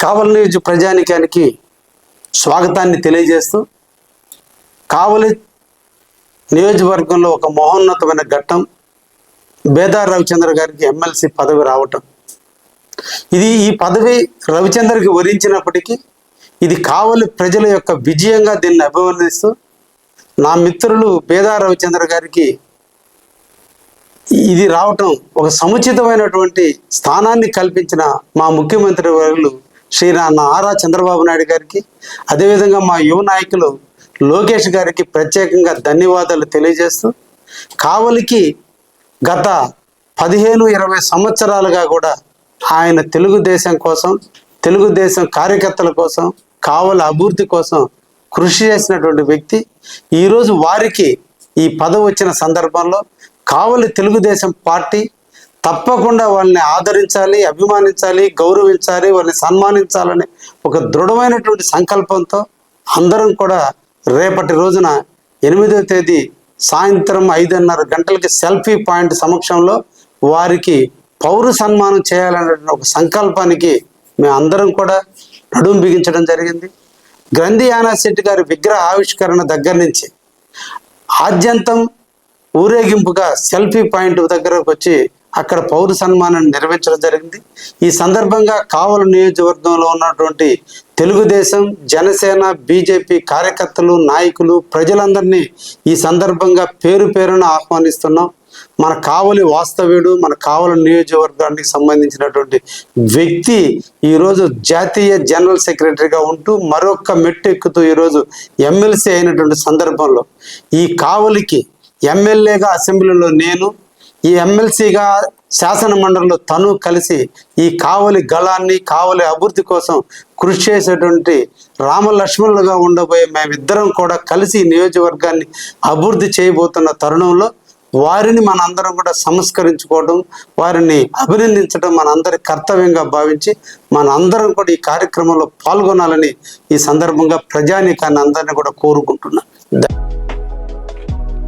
కావలి నియోజక ప్రజానికానికి స్వాగతాన్ని తెలియజేస్తూ కావలి నియోజకవర్గంలో ఒక మహోన్నతమైన ఘట్టం బేదార్ రవిచంద్ర గారికి ఎమ్మెల్సీ పదవి రావటం. ఇది ఈ పదవి రవిచంద్రకి వరించినప్పటికీ ఇది కావలి ప్రజల యొక్క విజయంగా దీన్ని అభివర్ణిస్తూ నా మిత్రులు బేదార్ రవిచంద్ర గారికి ఇది రావటం ఒక సముచితమైనటువంటి స్థానాన్ని కల్పించిన మా ముఖ్యమంత్రి వర్యులు శ్రీ నారా చంద్రబాబు నాయుడు గారికి అదేవిధంగా మా యువ నాయకులు లోకేష్ గారికి ప్రత్యేకంగా ధన్యవాదాలు తెలియజేస్తూ కావలికి గత పదిహేను ఇరవై సంవత్సరాలుగా కూడా ఆయన తెలుగుదేశం కోసం తెలుగుదేశం కార్యకర్తల కోసం కావలి అభివృద్ధి కోసం కృషి చేసినటువంటి వ్యక్తి. ఈరోజు వారికి ఈ పదవి వచ్చిన సందర్భంలో కావలి తెలుగుదేశం పార్టీ తప్పకుండా వాళ్ళని ఆదరించాలి అభిమానించాలి గౌరవించాలి వాళ్ళని సన్మానించాలని ఒక దృఢమైనటువంటి సంకల్పంతో అందరం కూడా రేపటి రోజున ఎనిమిదో తేదీ సాయంత్రం ఐదున్నర గంటలకి సెల్ఫీ పాయింట్ సమక్షంలో వారికి పౌర సన్మానం చేయాలనేటువంటి ఒక సంకల్పానికి మేము అందరం కూడా నడుం బిగించడం జరిగింది. గ్రంథి యానాశెట్టి గారి విగ్రహ ఆవిష్కరణ దగ్గర నుంచి ఆద్యంతం ఊరేగింపుగా సెల్ఫీ పాయింట్ దగ్గరకు వచ్చి అక్కడ పౌర సన్మానాన్ని నిర్వహించడం జరిగింది. ఈ సందర్భంగా కావలి నియోజకవర్గంలో ఉన్నటువంటి తెలుగుదేశం జనసేన బీజేపీ కార్యకర్తలు నాయకులు ప్రజలందరినీ ఈ సందర్భంగా పేరు పేరున ఆహ్వానిస్తున్నాం. మన కావలి వాస్తవ్యుడు మన కావలి నియోజకవర్గానికి సంబంధించినటువంటి వ్యక్తి ఈరోజు జాతీయ జనరల్ సెక్రటరీగా ఉంటూ మరొక మెట్టు ఎక్కుతూ ఈరోజు ఎమ్మెల్సీ అయినటువంటి సందర్భంలో ఈ కావలికి ఎమ్మెల్యేగా అసెంబ్లీలో నేను ఈ ఎమ్మెల్సీగా శాసన మండలిలో తను కలిసి ఈ కావలి గళాన్ని కావలి అభివృద్ధి కోసం కృషి చేసేటువంటి రామలక్ష్మణులుగా ఉండబోయే మేమిద్దరం కూడా కలిసి నియోజకవర్గాన్ని అభివృద్ధి చేయబోతున్న తరుణంలో వారిని మనందరం కూడా సంస్కరించుకోవడం వారిని అభినందించడం మనందరి కర్తవ్యంగా భావించి మనందరం కూడా ఈ కార్యక్రమంలో పాల్గొనాలని ఈ సందర్భంగా ప్రజానీకాన్ని అందరినీ కూడా కోరుకుంటున్నాను